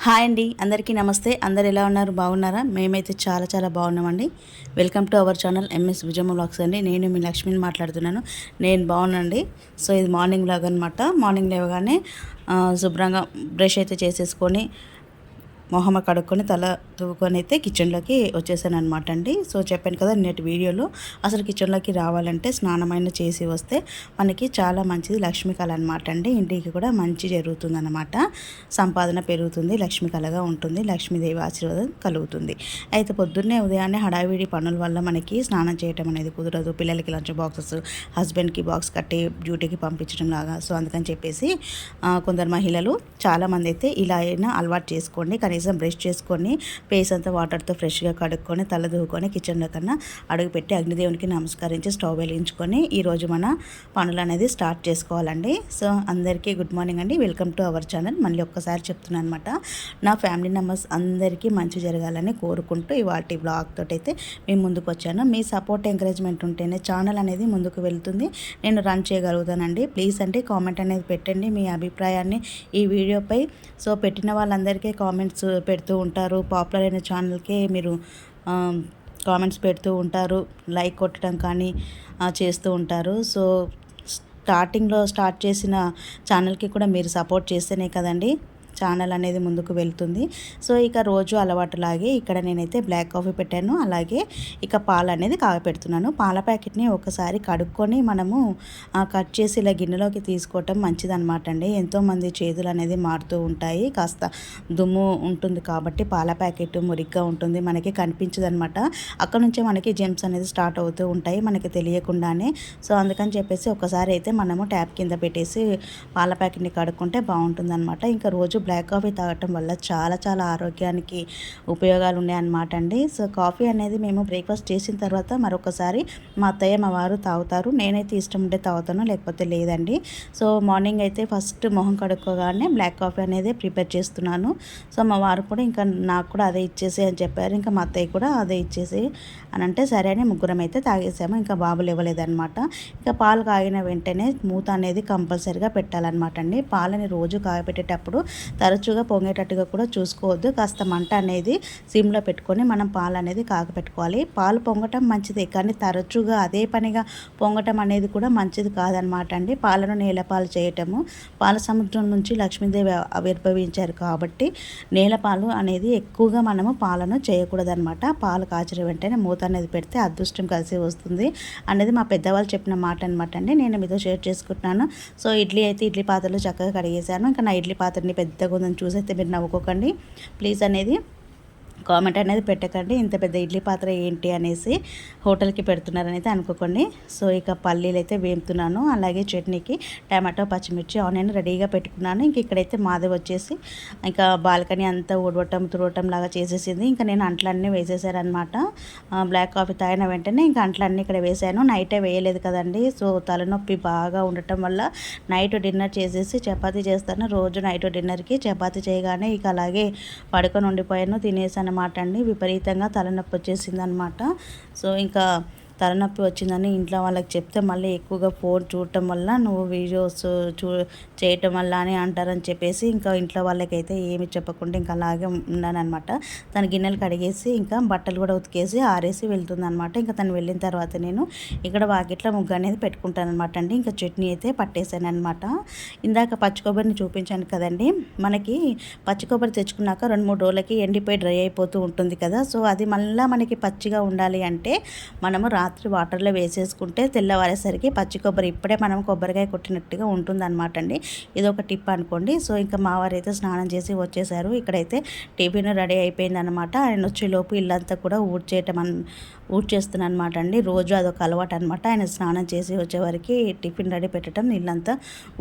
Hi అండి అందరికీ నమస్తే. అందరు ఎలా ఉన్నారు? బాగున్నారా? మేమైతే చాలా చాలా బాగున్నామండి. Welcome to our channel MS Vijayamma blogs అండి. నేను మీ లక్ష్మిని మాట్లాడుతున్నాను. నేను బాగున్నాండి సో ఇది మార్నింగ్ బ్లాగ్ అనమాట మార్నింగ్ లేవగానే శుభ్రంగా బ్రష్ అయితే చేసేసుకొని మొహమ్మ కడుక్కొని తల దువ్వుకొని అయితే కిచెన్లోకి వచ్చేసాను అనమాట అండి. సో చెప్పాను కదా నేటి వీడియోలో అసలు కిచెన్లోకి రావాలంటే స్నానమైన చేసి వస్తే మనకి చాలా మంచిది లక్ష్మీకళ అనమాట అండి. ఇంటికి కూడా మంచి జరుగుతుంది అనమాట సంపాదన పెరుగుతుంది లక్ష్మీ కళగా ఉంటుంది లక్ష్మీదేవి ఆశీర్వాదం కలుగుతుంది. అయితే పొద్దున్నే ఉదయాన్నే హడావిడి పనుల వల్ల మనకి స్నానం చేయటం అనేది కుదరదు. పిల్లలకి లంచ్ బాక్సెస్ హస్బెండ్కి బాక్స్ కట్టి డ్యూటీకి పంపించడం లాగా. సో అందుకని చెప్పేసి కొందరు మహిళలు చాలామంది అయితే ఇలా అయినా అలవాటు చేసుకోండి. కనీసం బ్రష్ చేసుకొని ఫేస్ అంతా వాటర్తో ఫ్రెష్గా కడుక్కొని తల దూకొని కిచెన్లో కన్నా అడుగుపెట్టి అగ్నిదేవునికి నమస్కరించి స్టవ్ వెలిగించుకొని ఈరోజు మన పనులు అనేది స్టార్ట్ చేసుకోవాలండి. సో అందరికీ గుడ్ మార్నింగ్ అండి. Welcome to our channel. మళ్ళీ ఒక్కసారి చెప్తున్నాను అనమాట నా ఫ్యామిలీ మెంబర్స్ అందరికీ మంచి జరగాలని కోరుకుంటూ ఇవాటి బ్లాగ్ తోటి అయితే మేము ముందుకు వచ్చాను. మీ సపోర్ట్ ఎంకరేజ్మెంట్ ఉంటేనే ఛానల్ అనేది ముందుకు వెళ్తుంది. నేను రన్ చేయగలుగుతానండి. ప్లీజ్ అంటే కామెంట్ అనేది పెట్టండి మీ అభిప్రాయాన్ని ఈ వీడియోపై. సో పెట్టిన వాళ్ళందరికీ కామెంట్స్ పెడుతూ ఉంటారు. పాపులర్ అయిన ఛానల్కే మీరు కామెంట్స్ పెడుతూ ఉంటారు. లైక్ కొట్టడం కానీ చేస్తూ ఉంటారు. సో స్టార్టింగ్లో స్టార్ట్ చేసిన ఛానల్కి కూడా మీరు సపోర్ట్ చేస్తేనే కదండి. ఛానల్ అనేది ముందుకు వెళ్తుంది. సో ఇక రోజు అలవాటులాగే ఇక్కడ నేనైతే బ్లాక్ కాఫీ పెట్టాను. అలాగే ఇక పాలు అనేది కాగపెడుతున్నాను. పాల ప్యాకెట్ని ఒకసారి కడుక్కొని మనము కట్ చేసి ఇలా గిన్నెలోకి తీసుకోవటం మంచిదన్నమాట అండి. ఎంతోమంది చేతులు అనేది మారుతూ ఉంటాయి. కాస్త దుమ్ము ఉంటుంది కాబట్టి పాల ప్యాకెట్ మురిగ్గా ఉంటుంది. మనకి కనిపించదు అనమాట అక్కడ నుంచే మనకి జెమ్స్ అనేది స్టార్ట్ అవుతూ ఉంటాయి. మనకి తెలియకుండానే. సో అందుకని చెప్పేసి ఒకసారి అయితే మనము ట్యాప్ కింద పెట్టేసి పాల ప్యాకెట్ని కడుక్కుంటే బాగుంటుంది అనమాట ఇంకా రోజు బ్లాక్ కాఫీ తాగటం వల్ల చాలా చాలా ఆరోగ్యానికి ఉపయోగాలు ఉన్నాయన్నమాట అండి. సో కాఫీ అనేది మేము బ్రేక్ఫాస్ట్ చేసిన తర్వాత మరొకసారి మా అత్తయ్య మా వారు తాగుతారు. నేనైతే ఇష్టం ఉంటే తాగుతాను లేకపోతే లేదండి. సో మార్నింగ్ అయితే ఫస్ట్ మొహం కడుక్కోగానే బ్లాక్ కాఫీ అనేది ప్రిపేర్ చేస్తున్నాను. సో మా వారు కూడా ఇంకా నాకు కూడా అదే ఇచ్చేసి అని చెప్పారు. ఇంకా మా అత్తయ్య కూడా అదే ఇచ్చేసి అని అంటే సరే అని ముగ్గురం అయితే తాగేసాము. ఇంకా బాబులు ఇవ్వలేదన్నమాట ఇంకా పాలు కాగిన వెంటనే మూత అనేది కంపల్సరీగా పెట్టాలన్నమాట అండి. పాలని రోజు కాగబెట్టేటప్పుడు తరచుగా పొంగేటట్టుగా కూడా చూసుకోవద్దు. కాస్త మంట అనేది సిమ్లో పెట్టుకొని మనం పాలు అనేది కాగపెట్టుకోవాలి. పాలు పొంగటం మంచిదే కానీ తరచుగా అదే పనిగా పొంగటం అనేది కూడా మంచిది కాదనమాట అండి. పాలను నేలపాలు చేయటము. పాల సముద్రం నుంచి లక్ష్మీదేవి ఆవిర్భవించారు కాబట్టి నేలపాలు అనేది ఎక్కువగా మనము పాలను చేయకూడదనమాట. పాలు కాచిన వెంటనే మూత అనేది పెడితే అదృష్టం కలిసి వస్తుంది అనేది మా పెద్దవాళ్ళు చెప్పిన మాట అనమాట అండి. నేను మీతో షేర్ చేసుకుంటున్నాను. సో ఇడ్లీ అయితే ఇడ్లీ పాత్రలు చక్కగా కడిగేశాను. ఇంకా నా ఇడ్లీ పాత్రని పెద్దగా ఉందని చూసైతే మీరు నవ్వుకోకండి. ప్లీజ్ అనేది కామెంట్ అనేది పెట్టకండి. ఇంత పెద్ద ఇడ్లీ పాత్ర ఏంటి అనేసి హోటల్కి పెడుతున్నారని అయితే అనుకోకండి. సో ఇక పల్లీలు అయితే వేపుతున్నాను. అలాగే చట్నీకి టమాటో పచ్చిమిర్చి ఆనియన్ రెడీగా పెట్టుకున్నాను. ఇంక ఇక్కడైతే మాది వచ్చేసి ఇంకా బాల్కనీ అంతా ఊడవటం తుడవటం లాగా చేసేసింది. ఇంకా నేను అంట్లన్నీ వేసేసారనమాట బ్లాక్ కాఫీ తాగిన వెంటనే ఇంకా అంట్లన్నీ ఇక్కడ వేసాను. నైటే వేయలేదు కదండి. సో తలనొప్పి బాగా ఉండటం వల్ల నైట్ డిన్నర్ చేసేసి చపాతీ చేస్తాను. రోజు నైట్ డిన్నర్కి చపాతీ చేయగానే ఇక అలాగే పడుకొని ఉండిపోయాను. తినేసాను అనమాట అండి. విపరీతంగా తలనొప్పి వచ్చేసింది అనమాట సో ఇంకా తలనొప్పి వచ్చిందని ఇంట్లో వాళ్ళకి చెప్తే మళ్ళీ ఎక్కువగా ఫోన్ చూడటం వల్ల నువ్వు వీడియోస్ చూ చేయటం వల్ల అని అంటారని చెప్పేసి ఇంకా ఇంట్లో వాళ్ళకైతే ఏమి చెప్పకుండా ఇంకా అలాగే ఉన్నానమాట తన గిన్నెలు కడిగేసి ఇంకా బట్టలు కూడా ఉతికేసి ఆరేసి వెళ్తుంది అనమాట ఇంకా తను వెళ్ళిన తర్వాత నేను ఇక్కడ వాకిట్లో ముగ్గు అనేది పెట్టుకుంటానమాట అండి. ఇంకా చట్నీ అయితే పట్టేశాను అనమాట ఇందాక పచ్చి కొబ్బరిని చూపించాను కదండి. మనకి పచ్చి కొబ్బరి తెచ్చుకున్నాక రెండు మూడు రోజులకి ఎండిపోయి డ్రై అయిపోతూ ఉంటుంది కదా. సో అది మళ్ళీ మనకి పచ్చిగా ఉండాలి అంటే మనము రాత్రి రాత్రి వాటర్లో వేసేసుకుంటే తెల్లవారేసరికి పచ్చి కొబ్బరి ఇప్పుడే మనం కొబ్బరికాయ కొట్టినట్టుగా ఉంటుంది అనమాట అండి. ఇది ఒక టిప్ అనుకోండి. సో ఇంకా మావారు అయితే స్నానం చేసి వచ్చేసారు. ఇక్కడైతే టిఫిన్ రెడీ అయిపోయింది అనమాట ఆయన వచ్చేలోపు ఇల్లంతా కూడా ఊడ్చేయటం అన్ ఊడ్చేస్తున్నాను అనమాట అండి. రోజు అదొక అలవాటు అనమాట ఆయన స్నానం చేసి వచ్చేవారికి టిఫిన్ రెడీ పెట్టడం ఇల్లంతా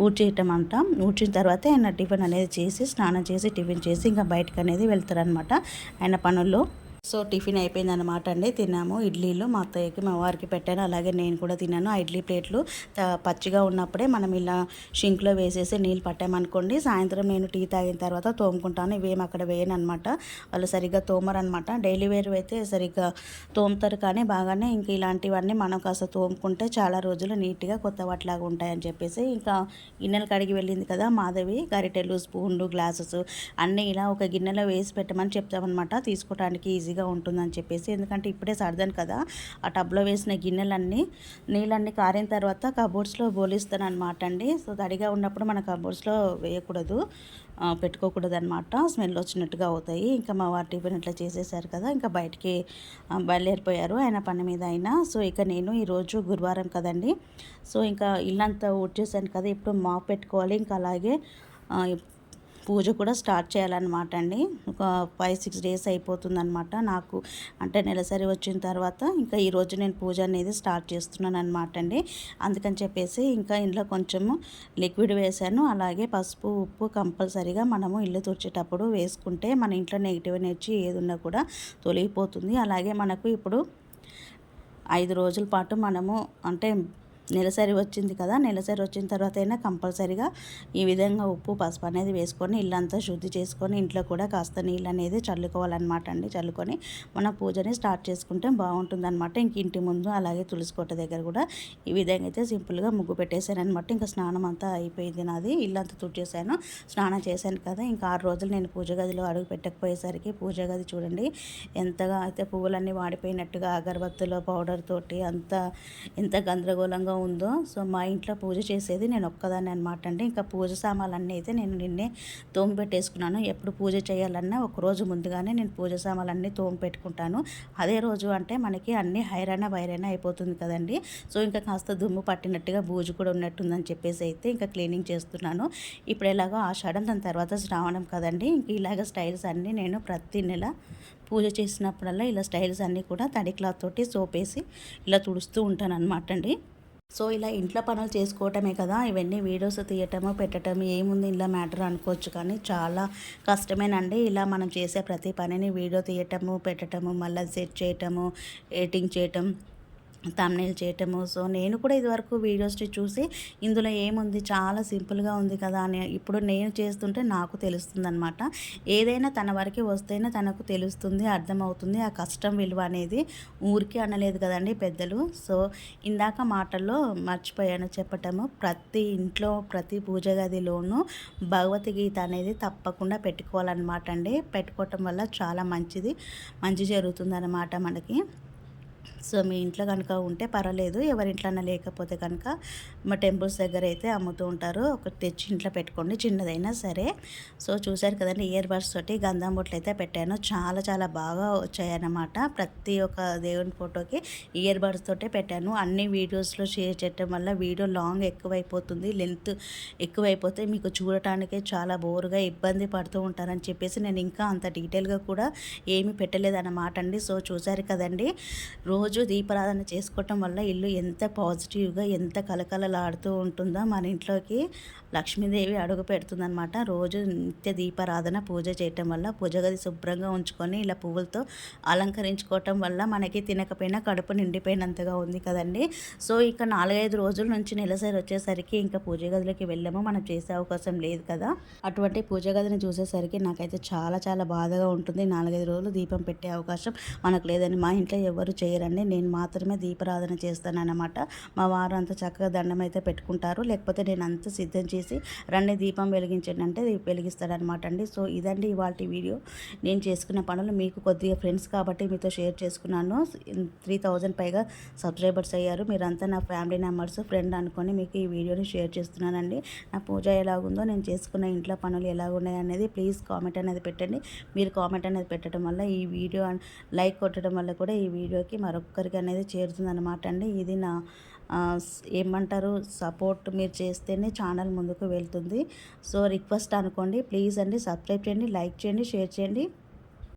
ఊడ్చేయటం అంట. ఊడ్చిన తర్వాత ఆయన టిఫిన్ అనేది చేసి స్నానం చేసి టిఫిన్ చేసి ఇంకా బయటకు అనేది వెళ్తారనమాట ఆయన పనుల్లో సో టిఫిన్ అయిపోయింది అనమాట అండి. తిన్నాము. ఇడ్లీలు మా అత్తయ్యకి మా వారికి పెట్టాను. అలాగే నేను కూడా తిన్నాను. ఆ ఇడ్లీ ప్లేట్లు త- పచ్చిగా ఉన్నప్పుడే మనం ఇలా షింక్లో వేసేసి నీళ్ళు పట్టామనుకోండి సాయంత్రం నేను టీ తాగిన తర్వాత తోముకుంటాను. ఇవేం అక్కడ వేయను అనమాట వాళ్ళు సరిగ్గా తోమరనమాట డైలీ వేర్ అయితే సరిగ్గా తోముతారు కానీ బాగానే ఇంక ఇలాంటివన్నీ మనం కాస్త తోముకుంటే చాలా రోజులు నీట్గా కొత్త వాటిలాగా ఉంటాయని చెప్పేసి ఇంకా గిన్నెలు కడిగి వెళ్ళింది కదా మాధవి. గరిటెలు స్పూన్లు గ్లాసెస్ అన్నీ ఇలా ఒక గిన్నెలో వేసి పెట్టమని చెప్తామన్నమాట. తీసుకోవడానికి ఈజీగా ఉంటుందని చెప్పేసి ఎందుకంటే ఇప్పుడే సర్దాను కదా. ఆ టబ్లో వేసిన గిన్నెలన్నీ నీళ్ళన్నీ కారిన తర్వాత కబోర్డ్స్లో బోలిస్తాను అనమాట అండి. సో తడిగా ఉన్నప్పుడు మన కబోర్డ్స్లో వేయకూడదు పెట్టుకోకూడదు అనమాట స్మెల్ వచ్చినట్టుగా అవుతాయి. ఇంకా మా వారి టిఫిన్ ఇట్లా చేసేసారు కదా ఇంకా బయటికి బయలుదేరిపోయారు ఆయన పని మీద అయినా. సో ఇక నేను ఈరోజు గురువారం కదండి. సో ఇంకా ఇల్లంతా ఊడ్చేసాను కదా ఇప్పుడు మాప్ పెట్టుకోవాలి. ఇంకా అలాగే పూజ కూడా స్టార్ట్ చేయాలన్నమాట అండి. ఒక ఫైవ్ సిక్స్ డేస్ అయిపోతుందన్నమాట. నాకు అంటే నెలసరి వచ్చిన తర్వాత ఇంకా ఈరోజు నేను పూజ అనేది స్టార్ట్ చేస్తున్నాను అనమాట అండి. అందుకని చెప్పేసి ఇంకా ఇంట్లో కొంచెము లిక్విడ్ వేసాను. అలాగే పసుపు ఉప్పు కంపల్సరీగా మనము ఇల్లు తుడిచేటప్పుడు వేసుకుంటే మన ఇంట్లో నెగిటివ్ ఎనర్జీ ఏది ఉన్నా కూడా తొలగిపోతుంది. అలాగే మనకు ఇప్పుడు ఐదు రోజుల పాటు మనము అంటే నెలసరి వచ్చింది కదా నెలసరి వచ్చిన తర్వాత అయినా కంపల్సరీగా ఈ విధంగా ఉప్పు పసుపు అనేది వేసుకొని ఇల్లంతా శుద్ధి చేసుకొని ఇంట్లో కూడా కాస్త నీళ్ళు అనేది చల్లుకోవాలన్నమాట అండి. చల్లుకొని మన పూజని స్టార్ట్ చేసుకుంటే బాగుంటుందన్నమాట. ఇంక ఇంటి ముందు అలాగే తులసి కోట దగ్గర కూడా ఈ విధంగా అయితే సింపుల్గా ముగ్గు పెట్టేశాను అనమాట ఇంకా స్నానం అంతా అయిపోయింది నాది. ఇల్లంతా తుడిచేశాను. స్నానం చేశాను కదా ఇంకా ఆరు రోజులు నేను పూజ గదిలో అడుగు పెట్టకపోయేసరికి పూజ గది చూడండి ఎంతగా అయితే పువ్వులన్నీ వాడిపోయినట్టుగా అగరబత్తుల పౌడర్ తోటి అంత ఎంత గందరగోళంగా ఉందో సో మా ఇంట్లో పూజ చేసేది నేను ఒక్కదాన్ని అనమాట అండి. ఇంకా పూజ సామాన్లన్నీ అయితే నేను నిన్నే తోమి పెట్టేసుకున్నాను. ఎప్పుడు పూజ చేయాలన్నా ఒకరోజు ముందుగానే నేను పూజ సామాన్లన్నీ తోమి పెట్టుకుంటాను. అదే రోజు అంటే మనకి అన్ని హైరాణ వైరాణ అయిపోతుంది కదండి. సో ఇంకా కాస్త దుమ్ము పట్టినట్టుగా బూజు కూడా ఉన్నట్టుందని చెప్పేసి అయితే ఇంకా క్లీనింగ్ చేస్తున్నాను. ఇప్పుడు ఎలాగో ఆషాఢం దాని తర్వాత శ్రావణం కదండి. ఇంక ఇలాగ స్టైల్స్ అన్నీ నేను ప్రతి నెల పూజ చేసినప్పుడల్లా ఇలా స్టైల్స్ అన్నీ కూడా తడి క్లాత్ తోటి సోపేసి ఇలా తుడుస్తూ ఉంటాను అనమాట అండి. సో ఇలా ఇంట్లో పనులు చేసుకోవటమే కదా ఇవన్నీ వీడియోస్ తీయటము పెట్టడం ఏముంది ఇలా మ్యాటర్ అనుకోవచ్చు కానీ చాలా కష్టమేనండి. ఇలా మనం చేసే ప్రతి పనిని వీడియో తీయటము పెట్టటము మళ్ళీ సెట్ చేయటము ఎడిటింగ్ చేయటం తమ్నేల్ చేయటము. సో నేను కూడా ఇదివరకు వీడియోస్ని చూసి ఇందులో ఏముంది? చాలా సింపుల్గా ఉంది కదా అని ఇప్పుడు నేను చేస్తుంటే నాకు తెలుస్తుంది అనమాట ఏదైనా తన వరకు వస్తేనే తనకు తెలుస్తుంది అర్థమవుతుంది. ఆ కష్టం విలువ అనేది ఊరికి అనలేదు కదండి పెద్దలు. సో ఇందాక మాటల్లో మర్చిపోయాను చెప్పటము. ప్రతి ఇంట్లో ప్రతి పూజ గదిలోనూ భగవద్గీత అనేది తప్పకుండా పెట్టుకోవాలన్నమాట అండి. పెట్టుకోవటం వల్ల చాలా మంచిది మంచి జరుగుతుంది అన్నమాట మనకి. సో మీ ఇంట్లో కనుక ఉంటే పర్వాలేదు. ఎవరింట్లోనే లేకపోతే కనుక మా టెంపుల్స్ దగ్గర అయితే అమ్ముతూ ఉంటారు. ఒకటి తెచ్చి ఇంట్లో పెట్టుకోండి. చిన్నదైనా సరే. సో చూశారు కదండి ఇయర్ బడ్స్ తోటి గంధం బొట్లు అయితే పెట్టాను. చాలా చాలా బాగా వచ్చాయన్నమాట. ప్రతి ఒక్క దేవుని ఫోటోకి ఇయర్ బడ్స్ తోటే పెట్టాను. అన్ని వీడియోస్లో షేర్ చేయటం వల్ల వీడియో లాంగ్ ఎక్కువైపోతుంది. లెంత్ ఎక్కువైపోతే మీకు చూడటానికే చాలా బోరుగా ఇబ్బంది పడుతూ ఉంటారని చెప్పేసి నేను ఇంకా అంత డీటెయిల్గా కూడా ఏమీ పెట్టలేదన్నమాట అండి. సో చూశారు కదండి రోజు దీపారాధన చేసుకోవటం వల్ల ఇల్లు ఎంత పాజిటివ్గా ఎంత కలకలలాడుతూ ఉంటుందో మన ఇంట్లోకి లక్ష్మీదేవి అడుగు పెడుతుందనమాట రోజు నిత్య దీపారాధన పూజ చేయటం వల్ల పూజ గది శుభ్రంగా ఉంచుకొని ఇలా పువ్వులతో అలంకరించుకోవటం వల్ల మనకి తినకపోయినా కడుపు నిండిపోయినంతగా ఉంది కదండి. సో ఇక నాలుగైదు రోజుల నుంచి నెలసరి వచ్చేసరికి ఇంకా పూజ గదిలోకి వెళ్ళాము. మనం చేసే అవకాశం లేదు కదా. అటువంటి పూజ గదిని చూసేసరికి నాకైతే చాలా చాలా బాధగా ఉంటుంది. నాలుగైదు రోజులు దీపం పెట్టే అవకాశం మనకు లేదని మా ఇంట్లో ఎవరు చేయరండి నేను మాత్రమే దీపారాధన చేస్తానన్నమాట. మా వారు అంత చక్కగా దండం అయితే పెట్టుకుంటారు. లేకపోతే నేను అంత సిద్ధం చేసి రండి దీపం వెలిగించండి అంటే వెలిగిస్తాడనమాట అండి. సో ఇదండి ఇవాళ వీడియో. నేను చేసుకున్న పనులు మీకు కొద్దిగా ఫ్రెండ్స్ కాబట్టి మీతో షేర్ చేసుకున్నాను. త్రీ థౌజండ్ పైగా సబ్స్క్రైబర్స్ అయ్యారు. మీరంతా నా ఫ్యామిలీ మెంబర్స్ ఫ్రెండ్ అనుకొని మీకు ఈ వీడియోని షేర్ చేస్తున్నానండి. నా పూజ ఎలాగుందో నేను చేసుకున్న ఇంట్లో పనులు ఎలాగున్నాయి అనేది ప్లీజ్ కామెంట్ అనేది పెట్టండి. మీరు కామెంట్ అనేది పెట్టడం వల్ల ఈ వీడియో లైక్ కొట్టడం వల్ల కూడా ఈ వీడియోకి మరొకరికి అనేది చేరుతుందన్నమాట అండి. ఇది నా ఏమంటారు సపోర్ట్ మీరు చేస్తేనే ఛానల్ ముందుకు వెళ్తుంది. సో రిక్వెస్ట్ అనుకోండి ప్లీజ్ అండి సబ్స్క్రైబ్ చేయండి లైక్ చేయండి షేర్ చేయండి.